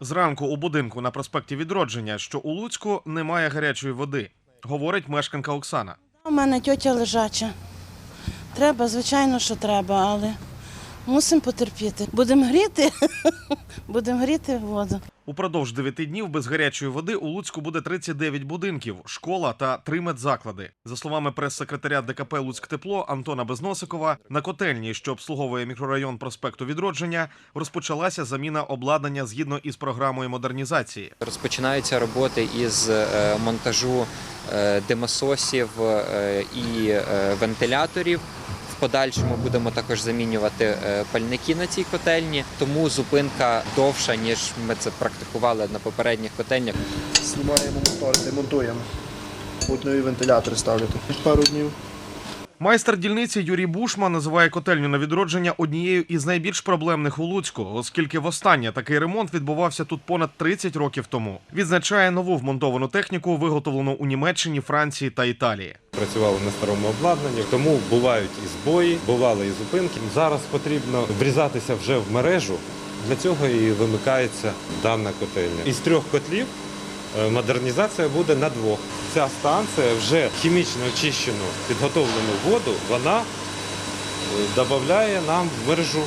Зранку у будинку на проспекті Відродження, що у Луцьку немає гарячої води, говорить мешканка Оксана. У мене тьотя лежача. Треба, звичайно, що треба, але мусимо потерпіти. Будемо гріти, будемо гріти воду. Упродовж 9 днів без гарячої води у Луцьку буде 39 будинків, школа та три медзаклади. За словами прес-секретаря ДКП Луцьктепло Антона Безносикова, на котельні, що обслуговує мікрорайон проспекту Відродження, розпочалася заміна обладнання згідно із програмою модернізації. Розпочинаються роботи із е, монтажу е, димососів е, і вентиляторів. Подальшому будемо також замінювати е, пальники на цій котельні, тому зупинка довша ніж ми це практикували на попередніх котельнях. Знімаємо мотор, демонтуємо. Будуть нові вентилятори ставити. Пару днів. Майстер дільниці Юрій Бушман називає котельню на відродження однією із найбільш проблемних у Луцьку, оскільки востаннє такий ремонт відбувався тут понад 30 років тому. Відзначає нову вмонтовану техніку, виготовлену у Німеччині, Франції та Італії. Працювали на старому обладнанні, тому бувають і збої, бували і зупинки. Зараз потрібно врізатися вже в мережу. Для цього і вимикається дана котельня. Із трьох котлів е, модернізація буде на двох. Ця станція вже хімічно очищену підготовлену воду, вона е, додає нам в мережу.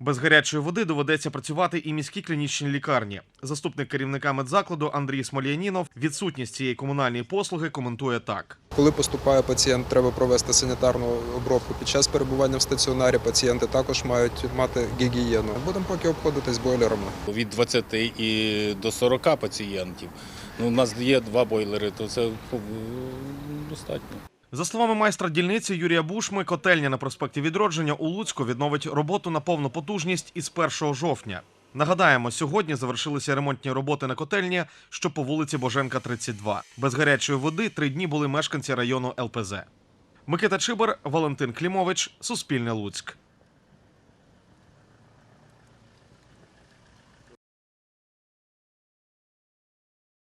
Без гарячої води доведеться працювати і міські клінічні лікарні. Заступник керівника медзакладу Андрій Смолянінов відсутність цієї комунальної послуги коментує так. Коли поступає пацієнт, треба провести санітарну обробку. Під час перебування в стаціонарі пацієнти також мають мати гігієну. Будемо поки обходитись бойлерами. від 20 і до 40 пацієнтів. Ну, у нас є два бойлери, то це е, достатньо. За словами майстра дільниці Юрія Бушми, котельня на проспекті Відродження у Луцьку відновить роботу на повну потужність із 1 жовтня. Нагадаємо, сьогодні завершилися ремонтні роботи на котельні, що по вулиці Боженка, 32. Без гарячої води три дні були мешканці району ЛПЗ. Микита Чибер, Валентин Клімович, Суспільне Луцьк.